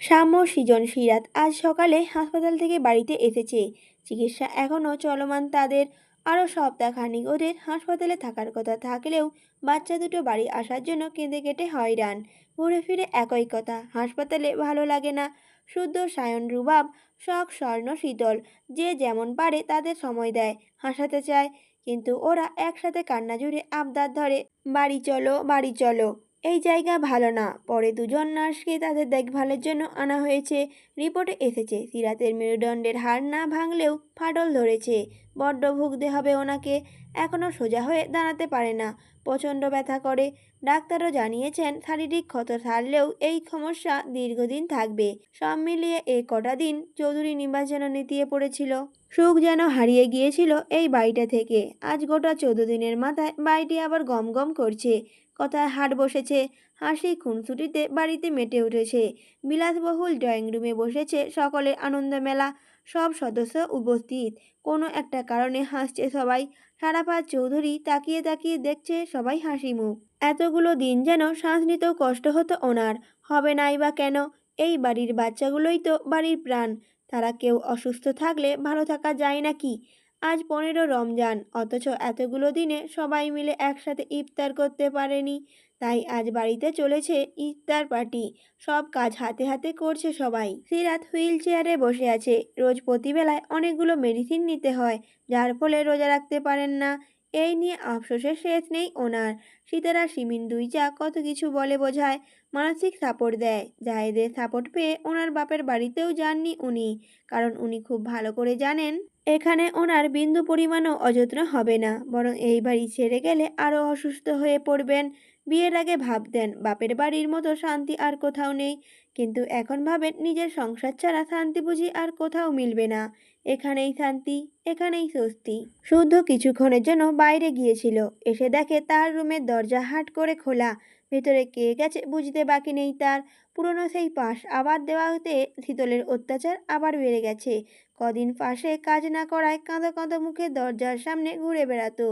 সাম্য সৃজন সিরাত আজ সকালে হাসপাতাল থেকে বাড়িতে এসেছে। চিকিৎসা এখনও চলমান, তাদের আরও সপ্তাহখানিক ওদের হাসপাতালে থাকার কথা থাকলেও বাচ্চা দুটো বাড়ি আসার জন্য কেঁদে কেটে হয়রান। ঘুরে ফিরে একই কথা, হাসপাতালে ভালো লাগে না। শুদ্ধ সায়ন রুবাব, শখ স্বর্ণ শীতল, যে যেমন পারে তাদের সময় দেয়, হাসাতে চায়। কিন্তু ওরা একসাথে কান্না জুড়ে আবদার ধরে, বাড়ি চলো বাড়ি চলো। এই জায়গা ভালো না। পরে দুজন নার্সকে তাদের দেখভালের জন্য আনা হয়েছে। রিপোর্টে এসেছে, সিরাতের মেরুদণ্ডের হাড় না ভাঙলেও ফাটল ধরেছে। বড্ড ভুগতে হবে ওনাকে এখনও সোজা হয়ে দাঁড়াতে পারে না। প্রচণ্ড ব্যথা করে। ডাক্তারও জানিয়েছেন, শারীরিক ক্ষত সারলেও এই সমস্যা দীর্ঘদিন থাকবে। সব মিলিয়ে এ কটা দিন চৌধুরী যেন নেতিয়ে পড়েছিল। সুখ যেন হারিয়ে গিয়েছিল এই বাড়িটা থেকে। আজ গোটা চোদ্দ দিনের মাথায় বাড়িটি আবার গম গম করছে। কথায় হাট বসেছে। হাসি খুনসুটিতে বাড়িতে মেটে উঠেছে। বিলাসবহুল ড্রয়িং রুমে বসেছে সকলের আনন্দ মেলা। সব সদস্য উপস্থিত। কোনো একটা কারণে হাসছে সবাই। সারাপাত চৌধুরী তাকিয়ে তাকিয়ে দেখছে সবাই হাসি মুখ। এতগুলো দিন যেন শ্বাস নিতেও কষ্ট হতো ওনার। হবে নাই বা কেন? এই বাড়ির বাচ্চাগুলোই তো বাড়ির প্রাণ। তারা কেউ অসুস্থ থাকলে ভালো থাকা যায় নাকি? আজ পনেরো রমজান, অথচ এতগুলো দিনে সবাই মিলে একসাথে ইফতার করতে পারেনি। তাই আজ বাড়িতে চলেছে ইফতার পার্টি। সব কাজ হাতে হাতে করছে সবাই। সিরাত হুইল চেয়ারে বসে আছে। রোজ প্রতিবেলায় অনেকগুলো মেডিসিন নিতে হয়, যার ফলে রোজা রাখতে পারেন না। এই নিয়ে আফসোসের শেষ নেই ওনার। সীতারা সিমিন দুই চা কত কিছু বলে বোঝায়, মানসিক সাপোর্ট দেয়। জাহেদের সাপোর্ট পেয়ে ওনার বাপের বাড়িতেও যাননি উনি, কারণ উনি খুব ভালো করে জানেন এখানে ওনার বিন্দু পরিমাণও অযত্ন হবে না, বরং এই বাড়ি ছেড়ে গেলে আরও অসুস্থ হয়ে পড়বেন। বিয়ের আগে ভাবতেন, বাপের বাড়ির মতো শান্তি আর কোথাও নেই। কিন্তু এখন ভাবেন, নিজের সংসার ছাড়া শান্তি বুঝি আর কোথাও মিলবে না। এখানেই শান্তি, এখানেই স্বস্তি। শুদ্ধ কিছুক্ষণের জন্য বাইরে গিয়েছিল। এসে দেখে তার রুমের দরজা হাট করে খোলা। ভেতরে কে গেছে বুঝতে বাকি নেই তার। পুরনো সেই পাশ আবার দেওয়া হতে শীতলের অত্যাচার আবার বেড়ে গেছে। কদিন পাশে কাজ না করায় কাঁদো কাঁদো মুখে দরজার সামনে ঘুরে বেড়াতো।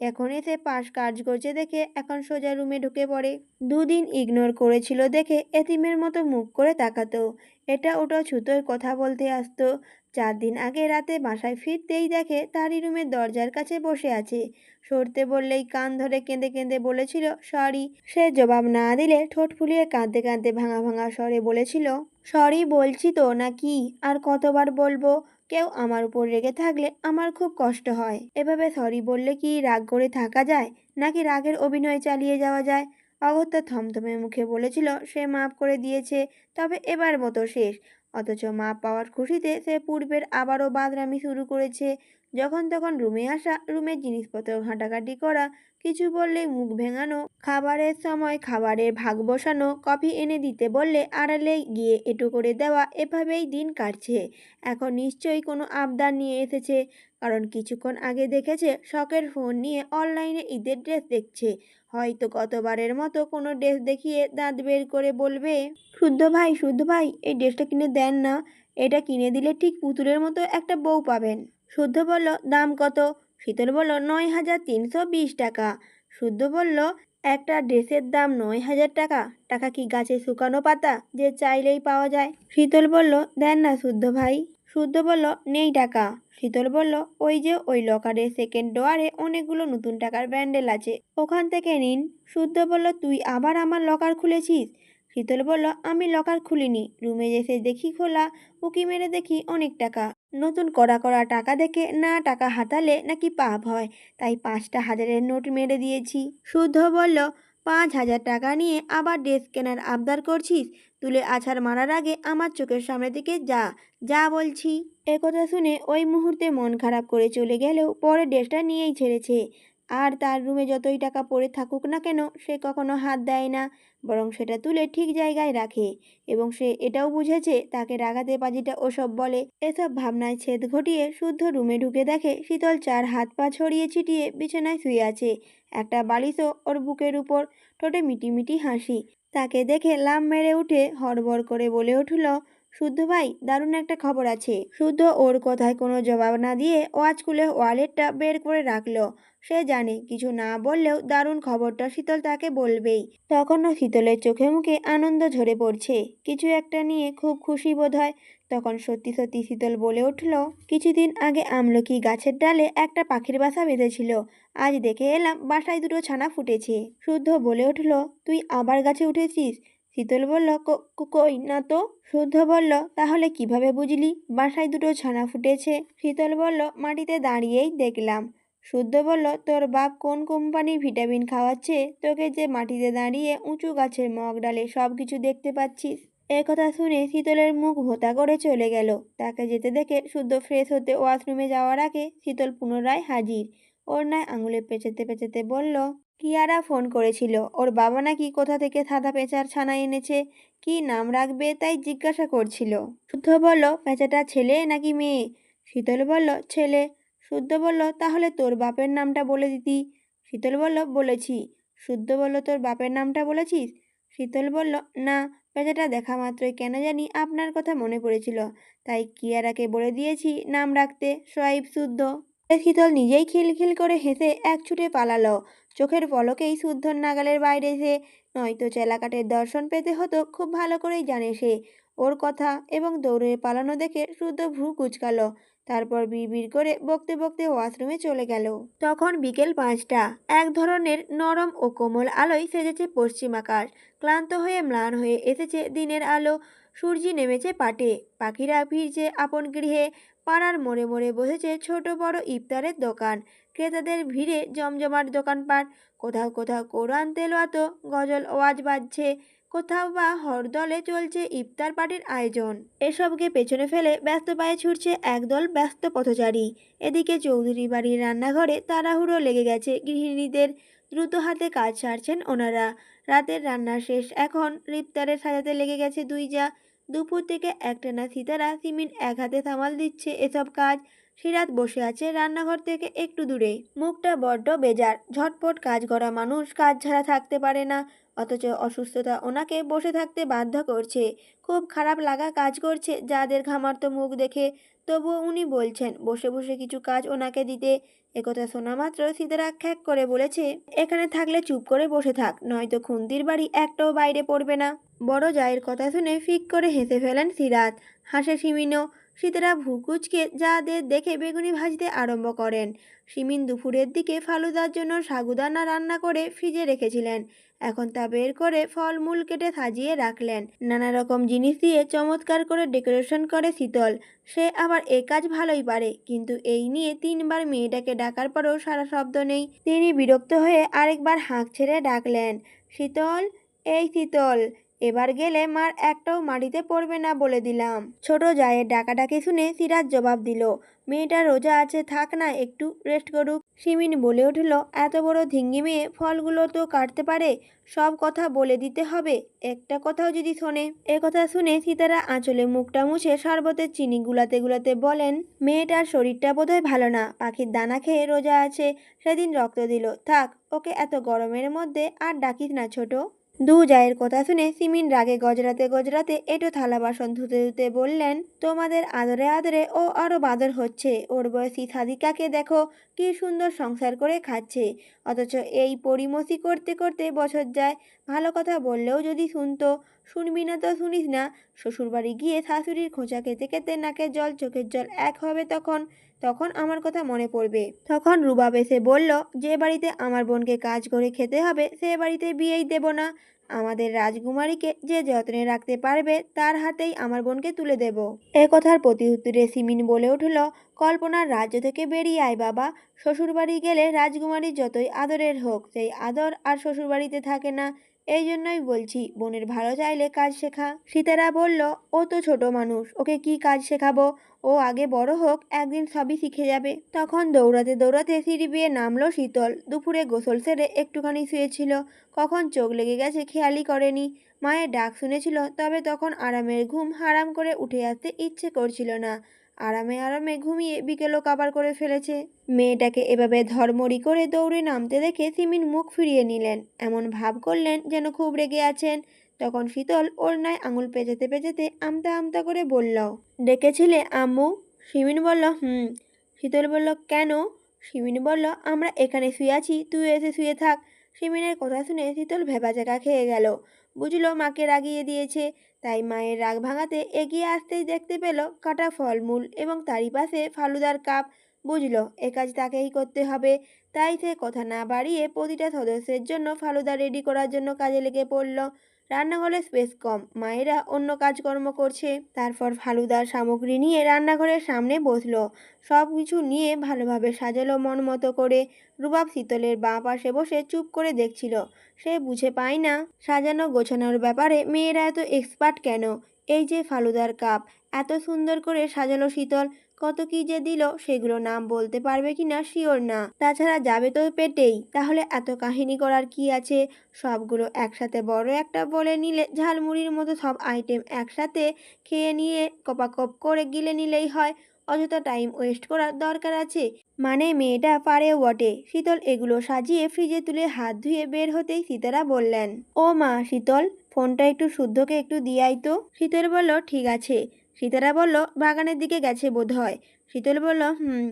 এখন এসে পাশ কাজ করছে দেখে এখন সোজা রুমে ঢুকে পড়ে। দুদিন ইগনোর করেছিল দেখে এতিমের মতো মুখ করে তাকাতো। এটা ওটা ছুতোর কথা বলতে আসতো। চার দিন আগে রাতে বাসায় ফিরতেই দেখে তারই রুমের দরজার কাছে বসে আছে। সরতে বললেই কান ধরে কেঁদে কেঁদে বলেছিল, সরি। সে জবাব না দিলে ঠোঁট ফুলিয়ে কাঁদতে কাঁদতে ভাঙা ভাঙা স্বরে বলেছিল সরি বলছি তো না কি আর কতবার বলব? কেউ আমার উপর রেগে থাকলে আমার খুব কষ্ট হয়। এভাবে সরি বললে কি রাগ করে থাকা যায়? নাকি রাগের অভিনয় চালিয়ে যাওয়া যায়? অগত্যা থমথমে মুখে বলেছিল, সে মাফ করে দিয়েছে, তবে এবার মতো শেষ। অথচ মাপ পাওয়ার খুশিতে সে পূর্বের আবারও বাদরামি শুরু করেছে। যখন তখন রুমে আসা, রুমের জিনিসপত্র ঘাঁটাঘাঁটি করা, কিছু বললেই মুখ ভেঙানো, খাবারের সময় খাবারের ভাগ বসানো, কফি এনে দিতে বললে আড়ালে গিয়ে এটু করে দেওয়া, এভাবেই দিন কাটছে। এখন নিশ্চয়ই কোনো আবদার নিয়ে এসেছে, কারণ কিছুক্ষণ আগে দেখেছে শখের ফোন নিয়ে অনলাইনে ঈদের ড্রেস দেখছে। হয়তো গতবারের মতো কোনো ড্রেস দেখিয়ে দাঁত বের করে বলবে, শুদ্ধ ভাই শুদ্ধ ভাই, এই ড্রেসটা কিনে দেন না, এটা কিনে দিলে ঠিক পুতুলের মতো একটা বউ পাবেন। শুদ্ধ বলল, দাম কত? শীতল বলল, নয় হাজার তিনশো বিশ টাকা। শুদ্ধ বলল, একটা ড্রেসের দাম নয় হাজার টাকা। টাকা কি গাছে শুকানো পাতা যে চাইলেই পাওয়া যায়? শীতল বলল, দেন না শুদ্ধ ভাই। শুদ্ধ বলল, নেই টাকা। শীতল বলল, ওই যে ওই লকারের সেকেন্ড ডোয়ারে অনেকগুলো নতুন টাকার ব্যান্ডেল আছে, ওখান থেকে নিন। শুদ্ধ বলল, তুই আবার আমার লকার খুলেছিস? শীতল বলল, আমি লকার খুলিনি। রুমে এসে দেখি খোলা। উকি মেরে দেখি অনেক টাকা। নতুন কড়া কড়া টাকা দেখে না টাকা হাতালে নাকি পাপ হয়। তাই পাঁচটা হাজারের নোট মেরে দিয়েছি। শুদ্ধ বলল, পাঁচ হাজার টাকা নিয়ে আবার ড্রেস কেনার আবদার করছিস? তুলে আছাড় মারার আগে আমার চোখের সামনে দিকে যা যা বলছি। একথা শুনে ওই মুহূর্তে মন খারাপ করে চলে গেলেও পরে ড্রেসটা নিয়েই ছেড়েছে। আর তার রুমে যতই টাকা পড়ে থাকুক না কেন, সে কখনো হাত দেয় না, বরং সেটা তুলে ঠিক জায়গায় রাখে। এবং সে এটাও বুঝেছে, তাকে রাগাতে পাজিটা ওসব বলে। এসব ভাবনায় ছেদ ঘটিয়ে শুদ্ধ রুমে ঢুকে দেখে শীতল চার হাত পা ছড়িয়ে ছিটিয়ে বিছানায় শুয়ে আছে। একটা বালিশও ওর বুকের উপর, ঠোঁটে মিটি হাসি। তাকে দেখে লাম মেরে উঠে হড়বড় করে বলে উঠল শুদ্ধ ভাই, দারুণ একটা খবর আছে। শুদ্ধ ওর কথায় কোনো জবাব না দিয়ে ওয়াচ খুলে ওয়ালেটটা বের করে রাখল। সে জানে কিছু না বললেও দারুণ খবরটা শীতল তাকে বলবেই। তখনও শীতলের চোখে মুখে আনন্দ ঝরে পড়ছে। কিছু একটা নিয়ে খুব খুশি বোধ হয় তখন সত্যি সত্যি শীতল বলে উঠল, কিছুদিন আগে আমলকি গাছের ডালে একটা পাখির বাসা বেঁধেছিল। আজ দেখে এলাম বাসায় দুটো ছানা ফুটেছে। শুদ্ধ বলে উঠল, তুই আবার গাছে উঠেছিস? শীতল বলল, "ক- ক- কই না তো? শুদ্ধ বলল, তাহলে কীভাবে বুঝলি? বাসায় দুটো ছানা ফুটেছে। শীতল বলল, মাটিতে দাঁড়িয়েই দেখলাম। শুদ্ধ বলল, তোর বাপ কোন কোম্পানির ভিটামিন খাওয়াচ্ছে? তোকে যে মাটিতে দাঁড়িয়ে উঁচু গাছের মগ ডালে সব কিছু দেখতে পাচ্ছিস? কথা শুনে শীতলের মুখ ভোতা করে চলে গেল। তাকে যেতে দেখে শুদ্ধ ফ্রেশ হতে ওয়াশরুমে যাওয়ার আগে শীতল পুনরায় হাজির। ওর নয় আঙুলে পেঁচাতে পেঁচাতে বলল কিয়ারা ফোন করেছিল। ওর বাবা নাকি কোথা থেকে সাদা পেঁচার ছানা এনেছে? কি নাম রাখবে? তাই জিজ্ঞাসা করছিল। শুদ্ধ বলল, পেঁচাটা ছেলে নাকি মেয়ে? শীতল বলল, ছেলে। শুদ্ধ বলল, তাহলে তোর বাপের নামটা বলে দিতি। শীতল বলল, বলেছি। শুদ্ধ বলল, তোর বাপের নামটা বলেছিস? শীতল বলল, না, পেঁচাটা দেখা মাত্রই। কেন জানি আপনার কথা মনে পড়েছিল। তাই কিয়ারাকে বলে দিয়েছি নাম রাখতে। সোয়াইব শুদ্ধ। শীতল নিজেই খিলখিল করে হেসে এক ছুটে পালালো। চোখের পলকেই শুদ্ধর নাগালের বাইরে সে। নয়তো চেলাকাটের দর্শন পেতে হতো, খুব ভালো করেই জানে সে। ওর কথা এবং দৌড়ে পালানো দেখে শুদ্ধ ভ্রু কুচকালো। তারপর বিড় করে বকতে বকতে ওয়াশরুমে চলে গেল। তখন বিকেল পাঁচটা। এক ধরনের নরম ও কোমল আলোয় সেজেছে পশ্চিম আকাশ। ক্লান্ত হয়ে, ম্লান হয়ে এসেছে দিনের আলো। সূর্যি নেমেছে পাটে। পাখিরা ফিরছে আপন গৃহে। পাড়ার মোড়ে মোড়ে বসেছে ছোট বড় ইফতারের দোকান। ক্রেতাদের ভিড়ে জমজমাট দোকানপাট। কোথাও কোথাও কোরআন তেলোয়াত গজল ওয়াজ বাজছে। কোথাও বা হরদলে চলছে ইফতার পার্টির আয়োজন। এসবকে পেছনে ফেলে ব্যস্ত পায়ে ছুটছে একদল ব্যস্ত পথচারী। এদিকে চৌধুরী বাড়ির রান্নাঘরে তাড়াহুড়ো লেগে গেছে গৃহিণীদের। দ্রুত হাতে কাজ সারছেন ওনারা। রাতের রান্না শেষ এখন ইফতারে সাজাতে লেগে গেছে দুই যা দুপুর থেকে একটানা সিতারা সিমিন এক হাতে সামাল দিচ্ছে এসব কাজ। সিরাত বসে আছে রান্নাঘর থেকে একটু দূরে। মুখটা বড্ড বেজার, ঝটপট কাজ করা মানুষ কাজ ছাড়া থাকতে পারে না, অথচ অসুস্থতা ওনাকে বসে থাকতে বাধ্য করছে। খুব খারাপ লাগা কাজ করছে, যাদের ঘামার্ত মুখ দেখে। তবুও উনি বলছেন, বসে বসে কিছু কাজ ওনাকে দিতে। একথা শোনা মাত্র সীতারা খ্যাক করে বলেছে, এখানে থাকলে চুপ করে বসে থাক, নয়তো খুন্দির বাড়ি একটাও বাইরে পড়বে না। বড় জায়ের কথা শুনে ফিক করে হেসে ফেলেন সিরাত হাসে সিমিনও। সীতারা ভুকুচকে যাদের দেখে বেগুনি ভাজতে আরম্ভ করেন। সিমিন দুপুরের দিকে ফালুদার জন্য সাগুদানা রান্না করে ফ্রিজে রেখেছিলেন। এখন তা বের করে ফলমূল কেটে সাজিয়ে রাখলেন। নানা রকম জিনিস দিয়ে চমৎকার করে ডেকোরেশন করে শীতল। সে আবার এ কাজ ভালোই পারে, কিন্তু এই নিয়ে তিনবার মেয়েটাকে ডাকার পরেও সারা শব্দ নেই। তিনি বিরক্ত হয়ে আরেকবার হাঁক ছেড়ে ডাকলেন, শীতল, এই শীতল। এবার গেলে মার একটাও মাটিতে পড়বে না বলে দিলাম। ছোট জায়ের ডাকাডাকি শুনে সিরাজ জবাব দিল, মেয়েটা রোজা আছে, থাক না, একটু রেস্ট করুক। সিমিন বলে উঠল, এত বড় ধিঙ্গি মেয়ে, ফলগুলো তো কাটতে পারে, সব কথা বলে দিতে হবে। একটা কথাও যদি শোনে। এ কথা শুনে সীতারা আঁচলে মুখটা মুছে শরবতের চিনি গুলাতে গুলাতে বলেন, মেয়েটার শরীরটা বোধহয় ভালো না, পাখির দানা খেয়ে রোজা আছে। সেদিন রক্ত দিল, থাক, ওকে এত গরমের মধ্যে আর ডাকিস না ছোট। দু জায়ের কথা শুনে সিমিন রাগে গজরাতে গজরাতে এটো থালা বাসন ধুতে ধুতে বললেন, তোমাদের আদরে আদরে ও আরও বাদর হচ্ছে। ওর বয়সী সাদিকাকে দেখো, কি সুন্দর সংসার করে খাচ্ছে। অথচ এই পরিমসি করতে করতে বছর যায়। ভালো কথা বললেও যদি শুনতো শুনবি না তো, শুনিস না। শ্বশুরবাড়ি গিয়ে শাশুড়ির খোঁচা খেতে খেতে নাকের জল, চোখের জল এক হবে তখন তখন আমার কথা মনে পড়বে। তখন রুবাব এসে বলল, যে বাড়িতে আমার বোনকে কাজ করে খেতে হবে, সে বাড়িতে বিয়েই দেব না। আমাদের রাজকুমারীকে যে যত্নে রাখতে পারবে, তার হাতেই আমার বোনকে তুলে দেব। এ কথার প্রতি উত্তরে সিমিন বলে উঠল, কল্পনার রাজ্য থেকে বেরিয়ে আয় বাবা। শ্বশুরবাড়ি গেলে রাজকুমারী যতই আদরের হোক, সেই আদর আর শ্বশুরবাড়িতে থাকে না। এই জন্যই বলছি, বোনের ভালো চাইলে কাজ শেখা। সীতারা বলল, ও তো ছোট মানুষ, ওকে কি কাজ শেখাবো? ও আগে বড় হোক, একদিন সবই শিখে যাবে। তখন দৌড়াতে দৌড়াতে সিঁড়ি বেয়ে নামলো শীতল। দুপুরে গোসল সেরে একটুখানি শুয়েছিল। কখন চোখ লেগে গেছে খেয়ালই করেনি। মায়ের ডাক শুনেছিল, তবে তখন আরামের ঘুম হারাম করে উঠে আসতে ইচ্ছে করছিল না। আরামে আরামে ঘুমিয়ে বিকেলও কাবার করে ফেলেছে। মেয়েটাকে এভাবে ধর্মরি করে দৌড়ে নামতে দেখে সিমিন মুখ ফিরিয়ে নিলেন। এমন ভাব করলেন যেন খুব রেগে আছেন। তখন শীতল ওর ওড়নায় আঙুল পেঁচাতে পেঁচাতে আমতা আমতা করে বলল, ডেকেছিলে আম্মু? সিমিন বলল, হুম। শীতল বলল, কেন? সিমিন বলল, আমরা এখানে শুয়ে আছি, তুই এসে শুয়ে থাক। সিমিনের কথা শুনে শীতল ভেবাচাকা খেয়ে গেল। বুঝলো মাকে রাগিয়ে দিয়েছে, তাই মায়ের রাগ ভাঙাতে এগিয়ে আসতেই দেখতে পেল কাটা ফলমূল এবং তারই পাশে ফালুদার কাপ। বুঝলো, এ কাজ তাকেই করতে হবে। তাই সে কথা না বাড়িয়ে প্রতিটা সদস্যের জন্য ফালুদা রেডি করার জন্য কাজে লেগে পড়ল। রান্নাঘরে স্পেস কম। মায়েরা অন্য কাজকর্ম করছে, তারপর ফালুদার সামগ্রী নিয়ে রান্নাঘরের সামনে বসল। সব কিছু নিয়ে ভালোভাবে সাজালো মন মতো করে। রুবাব শীতলের বাঁ পাশে বসে চুপ করে দেখছিল। সে বুঝে পায় না, সাজানো গোছানোর ব্যাপারে মেয়েরা এত এক্সপার্ট কেন? এই যে ফালুদার কাপ, এত সুন্দর করে সাজালো শীতল, কত কি যে দিল, সেগুলো নাম বলতে পারবে কি না শিওর না। তাছাড়া যাবে তো পেটেই, তাহলে এত কাহিনী করার কি আছে? সবগুলো একসাথে বড় একটা বলে নিলে, ঝালমুড়ির মতো সব আইটেম একসাথে খেয়ে নিয়ে কপাকপ করে গিলে নিলেই হয়, অযথা টাইম ওয়েস্ট করার দরকার আছে। মানে মেয়েটা পারেও বটে। শীতল এগুলো সাজিয়ে ফ্রিজে তুলে হাত ধুয়ে বের হতেই সীতারা বললেন, ও মা, শীতল ফোনটা একটু শুদ্ধকে একটু দিয়াই তো। শীতল বলল, ঠিক আছে। সীতারা বলল, বাগানের দিকে গেছে বোধ হয় শীতল বলল, হুম।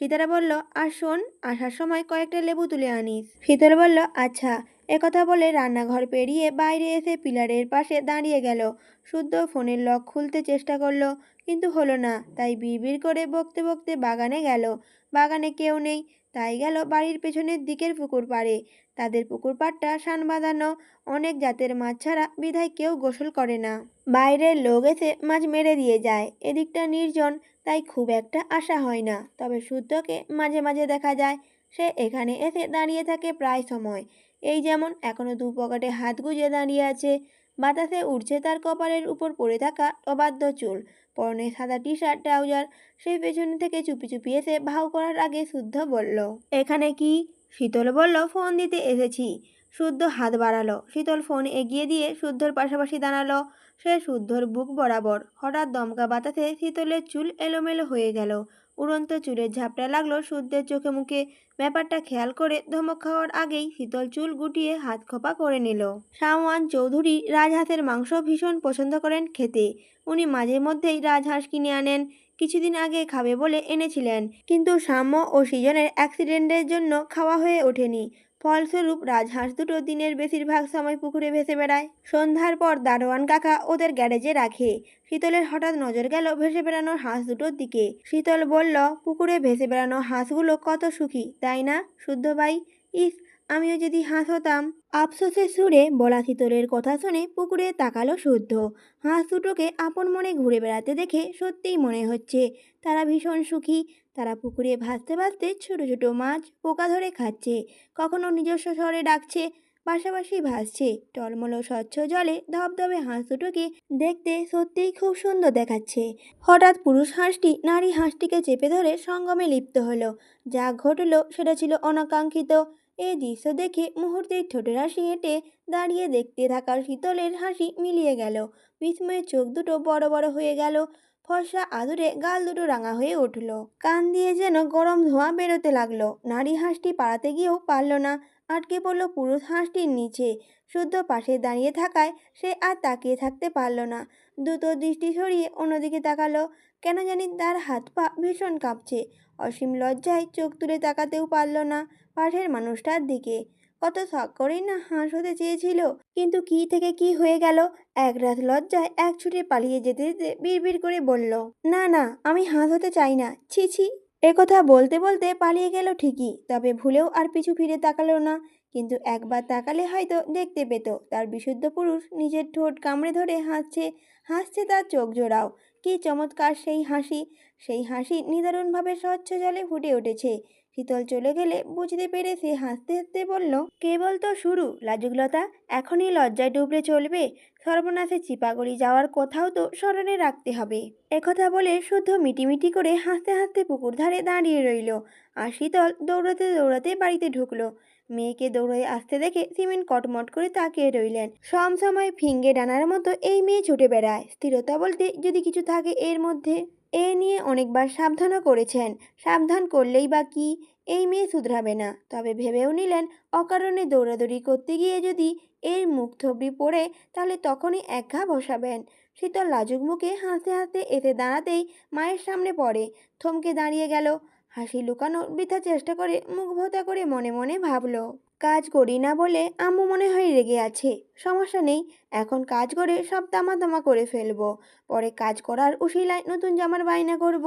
সীতারা বলল, আর শোন, আসার সময় কয়েকটা লেবু তুলে আনিস। শীতল বলল আচ্ছা। একথা বলে রান্নাঘর পেরিয়ে বাইরে এসে পিলারের পাশে দাঁড়িয়ে গেল। শুদ্ধ ফোনের লক খুলতে চেষ্টা করল, কিন্তু হলো না। তাই বিড় করে বকতে বকতে বাগানে গেল। বাগানে কেউ নেই, তাই গেল বাড়ির পেছনের দিকের পুকুর পাড়ে। তাদের পুকুর পাড়টা সান বাঁধানো, অনেক জাতের মাছ ছাড়া বিধায় কেউ গোসল করে না। বাইরের লোক এসে মাছ মেরে দিয়ে যায়। এদিকটা নির্জন, তাই খুব একটা আশা হয় না। তবে শুদ্ধকে মাঝে মাঝে দেখা যায়, সে এখানে এসে দাঁড়িয়ে থাকে প্রায় সময়। এই যেমন এখনও দু পকেটে হাত গুজে দাঁড়িয়ে আছে। বাতাসে উঠছে তার কপালের উপর পড়ে থাকা অবাধ্য চুল। পরনে সাদা টি শার্ট ট্রাউজার, সেই পেছনে থেকে চুপি চুপি এসে ভাও করার আগে শুদ্ধ বলল, এখানে কি? শীতল বলল, ফোন দিতে এসেছি। শুদ্ধ হাত বাড়ালো, শীতল ফোন এগিয়ে দিয়ে শুদ্ধর পাশাপাশি দাঁড়াল। সে শুদ্ধর বুক বরাবর। হঠাৎ দমকা বাতাসে শীতলের চুল এলোমেলো হয়ে গেল। উড়ন্ত চুলের ঝাপটা লাগল সূর্যের চোখে মুখে। ব্যাপারটা খেয়াল করে ধমক খাওয়ার আগেই শীতল চুল গুটিয়ে হাত খোপা করে নিল। শাহওয়ান চৌধুরী রাজহাঁসের মাংস ভীষণ পছন্দ করেন খেতে। উনি মাঝে মধ্যেই রাজহাঁস কিনে আনেন, কিছুদিন আগে খাবে বলে এনেছিলেন। কিন্তু সাম্য ও সিজনের অ্যাক্সিডেন্টের জন্য খাওয়া হয়ে ওঠেনি। ফলস্বরূপ রাজহাঁস দুটো দিনের বেশিরভাগ সময় পুকুরে ভেসে বেড়ায়। সন্ধ্যার পর দারোয়ান কাকা ওদের গ্যারেজে রাখে। শীতলের হঠাৎ নজর গেল ভেসে বেড়ানোর হাঁস দুটোর দিকে। শীতল বলল, পুকুরে ভেসে বেড়ানো হাঁসগুলো কত সুখী, তাই না, শুদ্ধ ভাই? ইস, আমিও যদি হাঁস হতাম। আফসোসের সুরে বলা শীতলের কথা শুনে পুকুরে তাকালো শুদ্ধ। হাঁস দুটোকে আপন মনে ঘুরে বেড়াতে দেখে সত্যিই মনে হচ্ছে, তারা ভীষণ সুখী তারা পুকুরে ভাসতে ভাসতে ছোট ছোট মাছ পোকা ধরে খাচ্ছে। কখনো নিজস্ব স্বরে ডাকছে, পাশাপাশি ভাসছে। টলমলো স্বচ্ছ জলে ধবধবে হাঁস দুটোকে দেখতে সত্যিই খুব সুন্দর দেখাচ্ছে। হঠাৎ পুরুষ হাঁসটি নারী হাঁসটিকে চেপে ধরে সঙ্গমে লিপ্ত হলো। যা ঘটলো সেটা ছিল অনাকাঙ্ক্ষিত। এই দৃশ্য দেখে মুহূর্তেই ঠোঁটের হাসি হেঁটে দাঁড়িয়ে দেখতে থাকা শীতলের হাসি মিলিয়ে গেল। বিস্ময়ের চোখ দুটো বড় বড় হয়ে গেল। ফর্সা আদুরে গাল দুটো রাঙা হয়ে উঠল। কান দিয়ে যেন গরম ধোঁয়া বেরোতে লাগল। নারী হাঁসটি পাড়াতে গিয়েও পারল না। আটকে পড়ল পুরুষ হাঁসটির নিচে। শুদ্ধ পাশে দাঁড়িয়ে থাকায় সে আর তাকিয়ে থাকতে পারল না। দ্রুত দৃষ্টি সরিয়ে অন্যদিকে তাকালো। কেন জানি তার হাত পা ভীষণ কাঁপছে। অসীম লজ্জায় চোখ তুলে তাকাতেও পারল না পাশের মানুষটার দিকে। কত শখ করেই না হাঁস হতে চেয়েছিল। কিন্তু কি থেকে কি হয়ে গেল? এক রাত লজ্জায় এক ছুটে পালিয়ে যেতে যেতে বিড়বিড় করে বলল, না না, আমি হাঁস হতে চাই না। ছি ছি। একথা বলতে বলতে পালিয়ে গেল ঠিকই, তবে ভুলেও আর পিছু ফিরে তাকালো না। কিন্তু একবার তাকালে হয়তো দেখতে পেত, তার বিশুদ্ধ পুরুষ নিজের ঠোঁট কামড়ে ধরে হাসছে হাসছে তার চোখ জোড়াও। কি চমৎকার সেই হাসি! সেই হাসি নিদারুণভাবে স্বচ্ছ জলে ফুটে উঠেছে। শীতল চলে গেলে বুঝতে পেরে সে হাসতে হাসতে বলল, কেবল তো শুরু লাজুকলতা এখনই লজ্জায় ডুবলে চলবে। সর্বনাশে চিপাগড়ি যাওয়ার কোথাও তো স্মরণে রাখতে হবে। একথা বলে শুদ্ধ মিটিমিটি করে হাসতে হাসতে পুকুর ধারে দাঁড়িয়ে রইল আর শীতল দৌড়াতে দৌড়াতে বাড়িতে ঢুকলো। মেয়েকে দৌড়ে আসতে দেখে সিমেন্ট কটমট করে তাকিয়ে রইলেন। সম সময় ফিঙ্গে ডানার মতো এই মেয়ে ছুটে বেড়ায়। স্থিরতা বলতে যদি কিছু থাকে এর মধ্যে। এ নিয়ে অনেকবার সাবধানও করেছেন। সাবধান করলেই বা কি? এই মেয়ে শুধরাবে না। তবে ভেবেও নিলেন, অকারণে দৌড়াদৌড়ি করতে গিয়ে যদি এর মুখ থবড়ি পড়ে, তাহলে তখনই এক ঘা বসাবেন। শীতল লাজুক মুখে হাসতে হাসতে এসে দাঁড়াতেই মায়ের সামনে পড়ে। থমকে দাঁড়িয়ে গেল। হাসি লুকানো বৃথা চেষ্টা করে, মুখ ভোতা করে মনে মনে ভাবলো। কাজ করি না বলে আম্মু মনে হয় রেগে আছে সমস্যা নেই, এখন কাজ করে সব তামা তামা করে ফেলব পরে কাজ করার উশিলায় নতুন জামার বায়না করব।